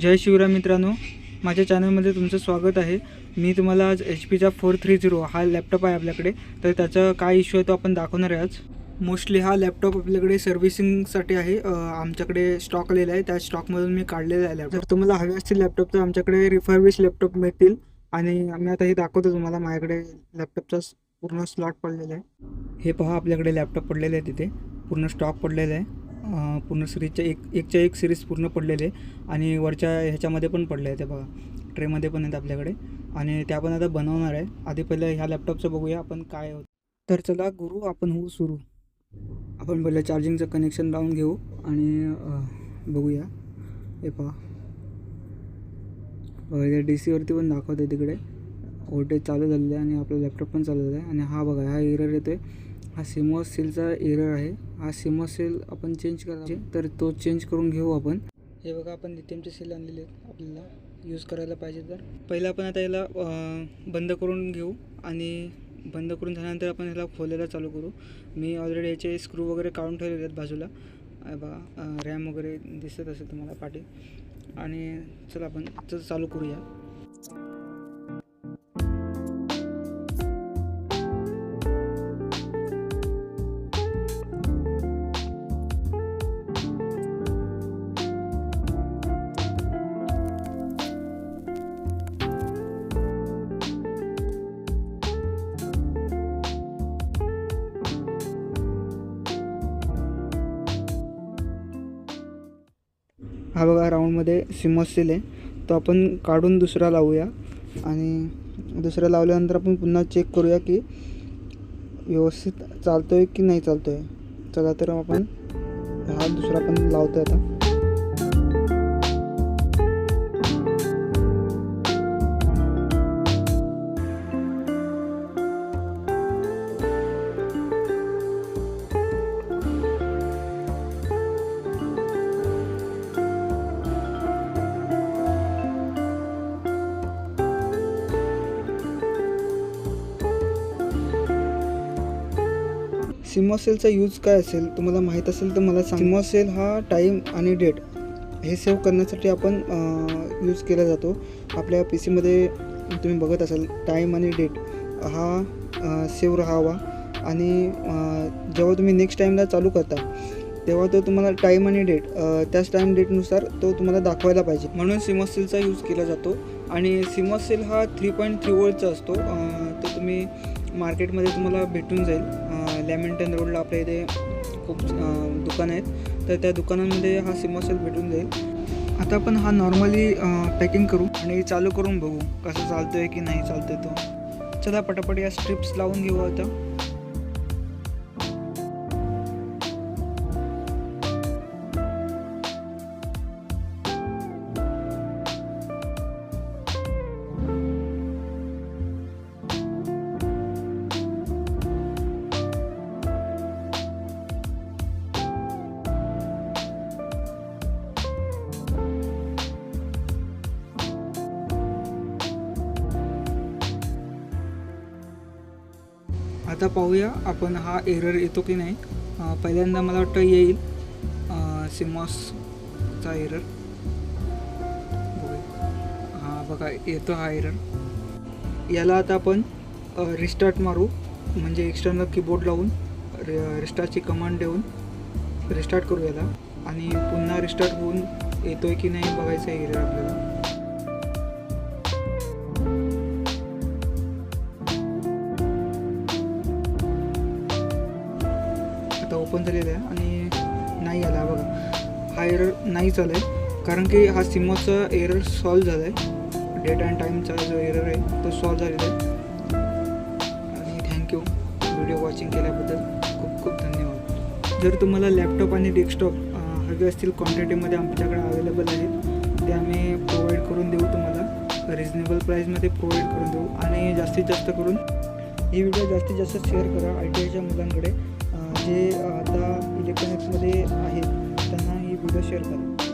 जय शिवराम मित्रांनो. माझ्या चॅनलमध्ये तुमचं स्वागत आहे. मी तुम्हाला आज एच पीचा फोर थ्री झिरो हा लॅपटॉप आहे आपल्याकडे. तर त्याचा काय इश्यू आहे तो आपण दाखवणार आहे आज. मोस्टली हा लॅपटॉप आपल्याकडे सर्व्हिसिंगसाठी आहे. आमच्याकडे स्टॉक आलेला आहे. त्या स्टॉकमधून मी काढलेला आहे लॅपटॉप जर तुम्हाला हवे असतील लॅपटॉप तर आमच्याकडे रिफर्विश लॅपटॉप मिळतील. आणि आम्ही आता हे दाखवतो तुम्हाला. माझ्याकडे लॅपटॉपचा पूर्ण स्लॉट पडलेला आहे. हे पहा आपल्याकडे लॅपटॉप पडलेले आहे तिथे. पूर्ण स्टॉक पडलेला आहे. पूर्ण सिरीजच्या एक एकच्या एक सिरीज पूर्ण पडलेले आहे. आणि वरच्या ह्याच्यामध्ये पण पडले आहे ते बघा. ट्रेमध्ये पण आहेत आपल्याकडे. आणि त्या पण आता बनवणार आहे. आधी पहिलं ह्या लॅपटॉपचं बघूया आपण काय होतं. तर चला गुरु आपण होऊ सुरू. आपण पहिलं चार्जिंगचं कनेक्शन लावून घेऊ आणि बघूया. हे पहा. डी सीवरती पण दाखवते तिकडे. व्होल्टेज चालू झालेलं आहे आणि आपला लॅपटॉप पण चालू झाला आहे. आणि हा बघा हा एरर येतो आहे हा सिमो सीलचा एरर आहे. हा सिम सेल आपण चेंज करायचे तर तो चेंज करून घेऊ आपण. हे बघा आपण लिथियमचे सेल आणलेले आहेत. आपल्याला यूज करायला पाहिजे तर. पहिलं आपण आता याला बंद करून घेऊ आणि बंद करून झाल्यानंतर आपण ह्याला खोलायला चालू करू. मी ऑलरेडी याचे स्क्रू वगैरे काढून ठेवलेले आहेत बाजूला. बघा रॅम वगैरे दिसत असेल तुम्हाला पाठी. आणि चला आपण चालू करूया. हा बघा राऊंडमध्ये सिमॉस सेल आहे. तो आपण काढून दुसरा लावूया. आणि दुसरा लावल्यानंतर आपण पुन्हा चेक करूया की व्यवस्थित चालतो आहे की नाही चालतो आहे चला तर आपण हा दुसरा पण लावतो आता. सिमॉसेलचा यूज काय असेल तुम्हाला माहीत असेल तर मला सांग. सिमॉसेल हा टाईम आणि डेट हे सेव्ह करण्यासाठी आपण यूज केला जातो. आपल्या पी सीमध्ये तुम्ही बघत असाल टाईम आणि डेट हा सेव्ह राहावा. आणि जेव्हा तुम्ही नेक्स्ट टाईमला चालू करता तेव्हा तो तुम्हाला टाईम आणि डेट त्याच टाईम डेटनुसार तो तुम्हाला दाखवायला पाहिजे. म्हणून सिमॉसेलचा यूज केला जातो. आणि सिमॉसेल हा थ्री पॉईंट थ्री वोल्टचा असतो. तो तुम्ही मार्केटमध्ये तुम्हाला भेटून जाईल. लॅमिंटन रोडला आपल्या इथे खूप दुकानं आहेत. तर त्या दुकानांमध्ये हा सिमॉसेल भेटून जाईल. आता आपण हा नॉर्मली पॅकिंग करू आणि चालू करून बघू कसं चालतोय की नाही चालतोय तो. चला पटापट या स्ट्रिप्स लावून घेऊ आता. आता पाहूया आपण हा एरर येतो की नाही. पहिल्यांदा मला वाटतं येईल. सिमॉसचा एरर हां बघा येतो हा एरर याला आता आपण रिस्टार्ट मारू. म्हणजे एक्स्टर्नल कीबोर्ड लावून रिस्टार्टची कमांड देऊन रिस्टार्ट करू याला आणि पुन्हा रिस्टार्ट होऊन येतोय की नाही बघायचं आहे एरर आपल्याला. आता ओपन झालेला आहे आणि नाही आला बघा. हा एरर नाही चालू आहे कारण की हा सिमोचा एरर सॉल्व झाला आहे डेट अँड टाईमचा जो एरर आहे तो सॉल्व झालेला आहे. आणि थँक्यू व्हिडिओ वॉचिंग केल्याबद्दल खूप खूप धन्यवाद. जर तुम्हाला लॅपटॉप आणि डेस्कटॉप हवे असतील क्वांटिटीमध्ये आमच्याकडे अवेलेबल आहेत ते आम्ही प्रोव्हाइड करून देऊ तुम्हाला. रिजनेबल प्राईसमध्ये प्रोव्हाइड करून देऊ. आणि जास्तीत जास्त करून ही व्हिडिओ जास्तीत जास्त शेअर करा आय टी आयच्या मुलांकडे. जे आता आहेत त्यांना ही व्हिडिओ शेअर करा.